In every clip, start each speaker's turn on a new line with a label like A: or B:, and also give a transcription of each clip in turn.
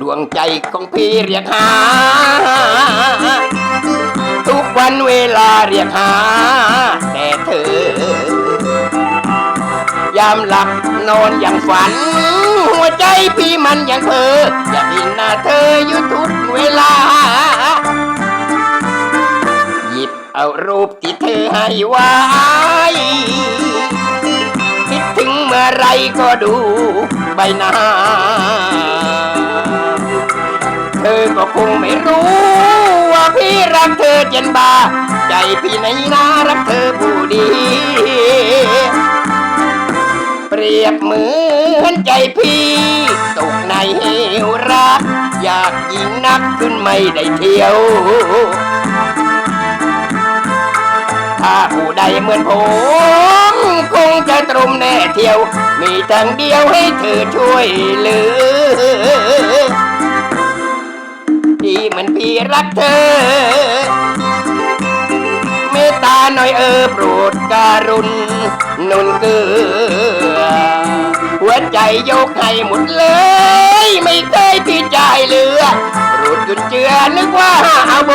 A: ดวงใจของพี่เรียกหา ทุกวันเวลาเรียกหา แต่เธอยามหลับนอนอย่างฝัน หัวใจพี่มันยังเพออยากเห็นหน้าเธออยู่ทุกเวลา หยิบเอารูปที่เธอให้ไว้คิดถึงเมื่อไรก็ดูใบหน้า อก็คงไม่รู้ ว่าพี่รักเธอเจนบา ใจพี่ในนารักเธอผู้ดี เปรียบเหมือนใจพี่ตกในเหวรัก อยากยิงนักขึ้นไม่ได้เที่ยว ถ้าผู้ใดเหมือนผมคงจะตรมแน่เที่ยว มีทางเดียวให้เธอช่วยเหลือ รักเธอ เมตตาหน่อยเออโปรดการุณนุนเกือหัวใจยกให้หมดเลย ไม่เคยพี่จ่ายเหลือรูดจุดเจือนึกว่าอาโบ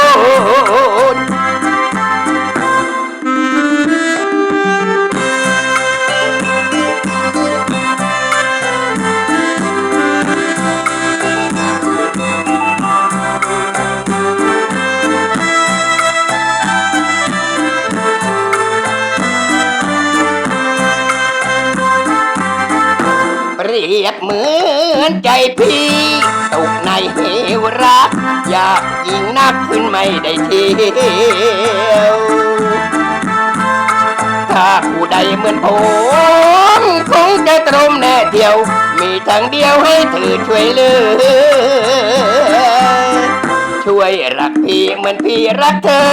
A: เรียบเหมือนใจพี่ตกในเหวรักอยากยิงนักขึ้นไม่ได้เที่ยวถ้าผู้ใดเหมือนผมคงจะตรมแน่เดียว มีทางเดียวให้เธอช่วยเหลือช่วยรักพี่เหมือนพี่รักเธอ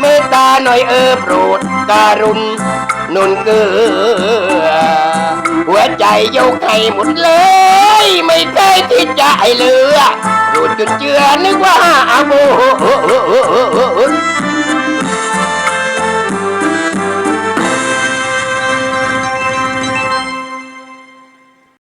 A: เมตตาหน่อยเออโปรดการุณ นุนเกือ หัวใจยกให้หมดเลย ไม่เคยที่จะให้เลือรูดจนเจือนึกว่าอาโม